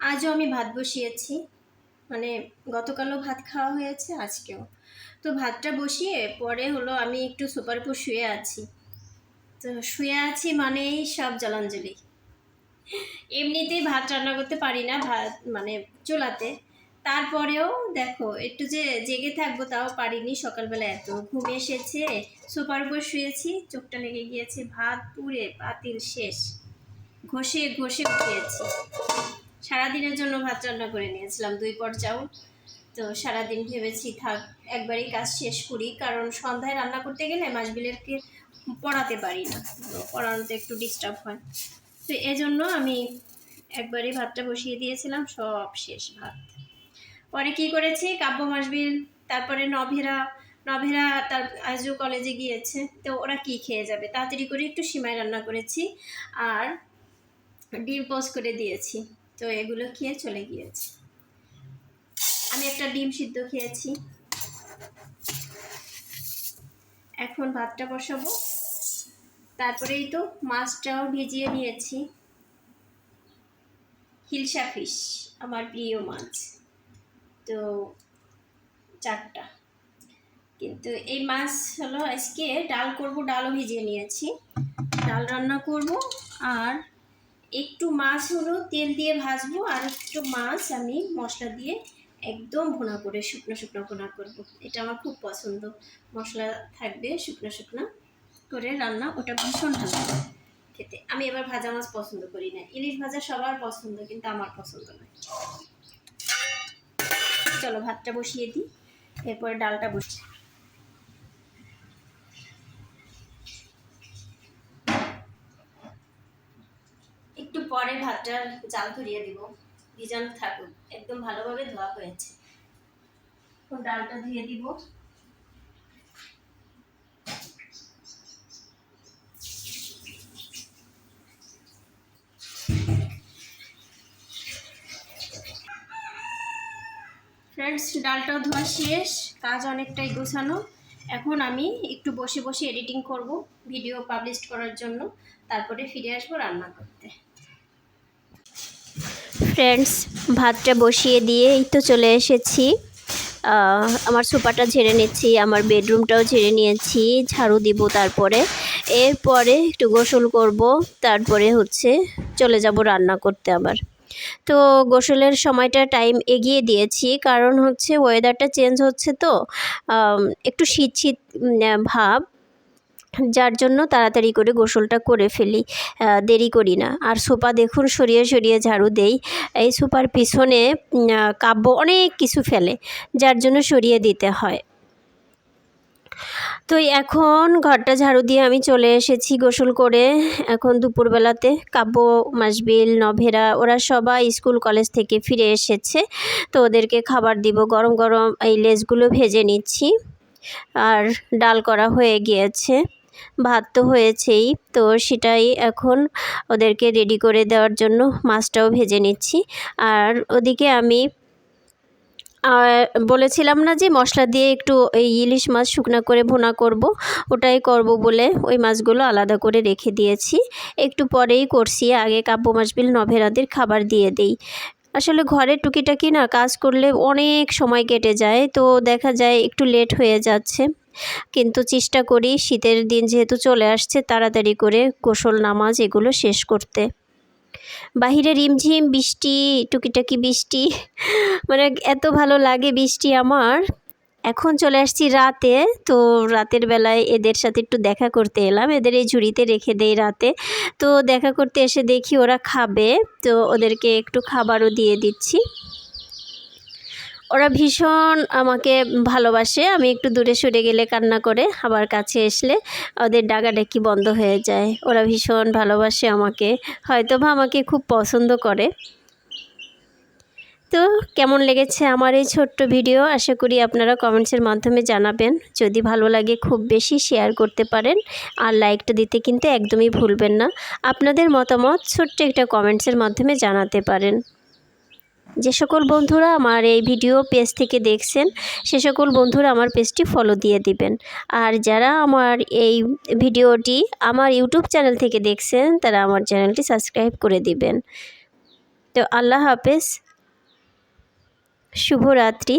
আজও আমি ভাত বসিয়েছি। মানে গতকালও ভাত খাওয়া হয়েছে, আজকেও। তো ভাতটা বসিয়ে পরে হলো আমি একটু সুপার উপর শুয়ে আছি। তো শুয়ে আছি মানেই সব জলাঞ্জলি। এমনিতেই ভাত রান্না করতে পারি না, ভাত মানে চুলাতে। তারপরেও দেখো, একটু যে জেগে থাকব তাও পারিনি, সকালবেলা এত ঘুম এসেছে। সোফার উপর শুয়েছি, চোখটা লেগে গিয়েছে, ভাত পুড়ে পাতিল শেষ। ঘষে ঘষে উঠিয়েছি। সারাদিনের জন্য ভাত রান্না করে নিয়েছিলাম, দুই পর চাউল। তো সারাদিন ভেবেছি, থাক, একবারই কাজ শেষ করি। কারণ সন্ধ্যায় রান্না করতে গেলে মাসবিলেরকে পড়াতে পারি না, পড়ানোতে একটু ডিস্টার্ব হয়। তো এজন্য আমি একবারই ভাতটা বসিয়ে দিয়েছিলাম, সব শেষ ভাত। পরে কি করেছি, কাব্য মাসবিল, তারপরে নভেরা নভেরা তার আজও কলেজে গিয়েছে, তো ওরা কি খেয়ে যাবে? তাড়াতাড়ি করে একটু সিমাই রান্না করেছি, আর ডিম পোস্ট করে দিয়েছি। তো এগুলো খেয়ে চলে গিয়েছে। আমি একটা ডিম সিদ্ধ খেয়েছি। এখন ভাতটা বসাবো। তারপরেই তো মাছটাও ভিজিয়ে নিয়েছি। হিলসা ফিশ, আমার প্রিয় মাছ। তো চারটা। কিন্তু এই মাছ হলো আজকে ডাল করব, ডালও ভিজিয়ে নিয়েছি। ডাল রান্না করব আর একটু মাছ হলো তেল দিয়ে ভাজবো, আর একটু মাছ আমি মশলা দিয়ে একদম ভুনা করে, শুকনো শুকনো ভুনা করব। এটা আমার খুব পছন্দ। মশলা থাকবে শুকনো শুকনো করে রান্না, ওটা ভীষণ ভালো খেতে। আমি এবার ভাজা মাছ পছন্দ করি না। ইলিশ ভাজা সবার পছন্দ, কিন্তু আমার পছন্দ নয় চলো ভাতটা বসিয়ে দিই, এরপরে ডালটা বসিয়ে একটু পরে ভাতটা জাল ধরিয়ে দিব। ভিজানো থাকুক। একদম ভালোভাবে ধোয়া হয়েছে। ডালটা ধুয়ে দিব। ফ্রেন্ডস ডালটা ধোয়া শেষ। কাজ অনেকটাই গোছানো। এখন আমি একটু বসে বসে এডিটিং করব ভিডিও পাবলিশ করার জন্য। তারপরে ফিরে আসব রান্না করতে। ফ্রেন্ডস ভাতটা বসিয়ে দিয়ে এই তো চলে এসেছি। আমার সোফাটা ঝেড়ে নিচ্ছি, আমার বেডরুমটাও ঝেড়ে নিয়েছি, ঝাড়ু দিব তারপরে। এরপরে একটু গোসল করব, তারপরে হচ্ছে চলে যাব রান্না করতে আবার। তো গোসলের সময়টা টাইম এগিয়ে দিয়েছি, কারণ হচ্ছে ওয়েদারটা চেঞ্জ হচ্ছে তো একটু শীত শীত ভাব। যার জন্য তাড়াতাড়ি করে গোসলটা করে ফেলি দেরি করি না। আর সোপা দেখুন, সরিয়ে সরিয়ে ঝাড়ু দেই। এই সোপার পিছনে কাব্য অনেক কিছু ফেলে, যার জন্য সরিয়ে দিতে হয়। তো এখন ঘরটা ঝাড়ু দিয়ে আমি চলে এসেছি গোসল করে। এখন দুপুরবেলাতে কাব্য, মাসবিল, নভেরা, ওরা সবাই স্কুল, কলেজ থেকে ফিরে এসেছে। তো ওদেরকে খাবার দিব, গরম গরম এই লেজগুলো ভেজে নিচ্ছি। আর ডাল করা হয়ে গিয়েছে। ভাত তো হয়েছেই। তো সেটাই এখন ওদেরকে রেডি করে দেওয়ার জন্য মাছটাও ভেজে নিচ্ছি। আর ওদিকে আমি বলেছিলাম না যে মশলা দিয়ে একটু এই ইলিশ মাছ শুকনা করে ভুনা করব? ওটাই করব বলে ওই মাছগুলো আলাদা করে রেখে দিয়েছি। একটু পরেই করছি, আগে কাব্য মাছবিল নভেরাদের খাবার দিয়ে দেই। আসলে ঘরের টুকিটাকি না কাজ করলে অনেক সময় কেটে যায়, তো দেখা যায় একটু লেট হয়ে যাচ্ছে। কিন্তু চেষ্টা করি শীতের দিন যেহেতু চলে আসছে, তাড়াতাড়ি করে গোসল, নামাজ এগুলো শেষ করতে। বাহিরে রিমঝিম, বৃষ্টি, টুকিটাকি বৃষ্টি মানে এত ভালো লাগে বৃষ্টি আমার। এখন চলে আসছি রাতে, তো রাতের বেলায় এদের সাথে একটু দেখা করতে এলাম। এদের এই ঝুড়িতে রেখে দেই রাতে। তো দেখা করতে এসে দেখি ওরা খাবে, তো ওদেরকে একটু খাবারও দিয়ে দিচ্ছি। ওরা ভীষণ আমাকে ভালোবাসে। আমি একটু দূরে সরে গেলে কান্না করে আবার কাছে আসলে ওদের ডাকাডাকি বন্ধ হয়ে যায়। ওরা ভীষণ ভালোবাসে আমাকে। হয়তো বা আমাকে খুব পছন্দ করে। তো কেমন লেগেছে আমার এই ছোট্ট ভিডিও? আশা করি আপনারা কমেন্টসের মাধ্যমে জানাবেন। যদি ভালো লাগে খুব বেশি শেয়ার করতে পারেন। আর লাইকটা দিতে কিন্তু একদমই ভুলবেন না। আপনাদের মতামত ছোট্ট একটা কমেন্টসের মাধ্যমে জানাতে পারেন। যে সকল বন্ধুরা আমার এই ভিডিও পেজ থেকে দেখছেন, সে সকল বন্ধুরা আমার পেজটি ফলো দিয়ে দিবেন। আর যারা আমার এই ভিডিওটি আমার ইউটিউব চ্যানেল থেকে দেখছেন, তারা আমার চ্যানেলটি সাবস্ক্রাইব করে দিবেন। তো আল্লাহ হাফেজ। শুভরাত্রি।